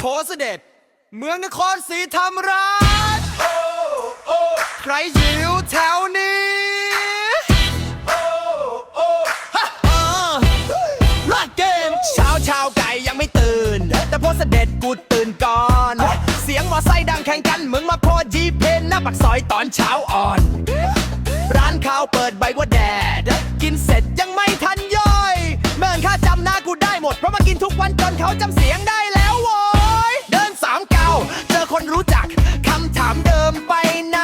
โพสเด็เมืองนครศรีธรรมราชใครอยู่แถวนี้ลาดเกมเช้าชาวไก่ยังไม่ตื่น แต่โพสเด็กูตื่นก่อน เสียงมอไซดังแข่งกันมึงมาพอจีเพนหน้าปากซอยตอนเช้าอ่อน ร้านข้าวเปิดใบว่าแดด กินเสร็จยังไม่ทันย่อย เมื่อค่าจำหน้ากูได้หมด เพราะมากินทุกวันจนเขาจำเสียงได้แล้ว สามเก้าเจอคนรู้จักคำถามเดิมไปไหน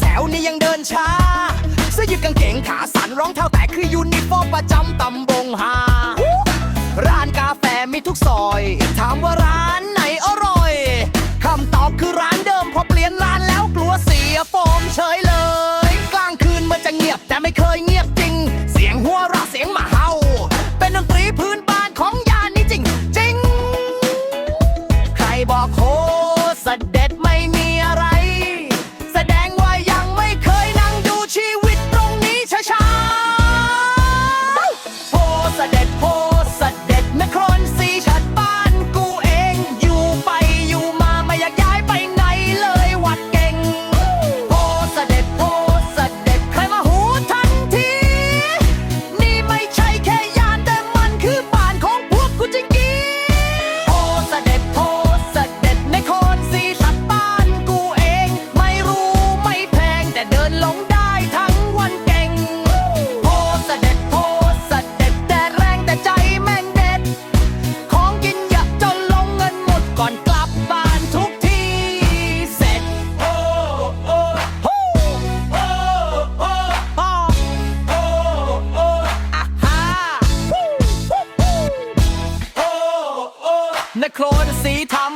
แถวนี้ยังเดินช้าเสื้อยืดกางเกงขาสั้นรองเท้าแตะคือยูนิฟอร์มประจำตำบงหาร้านกาแฟมีทุกซอย ถามว่า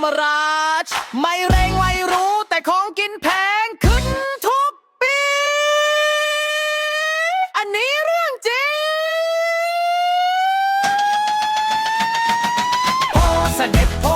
มราช ไม่เร่งไม่รู้แต่ของกินแพงขึ้นทุกปี อันนี้เรื่องจริงพอเสด็จโพ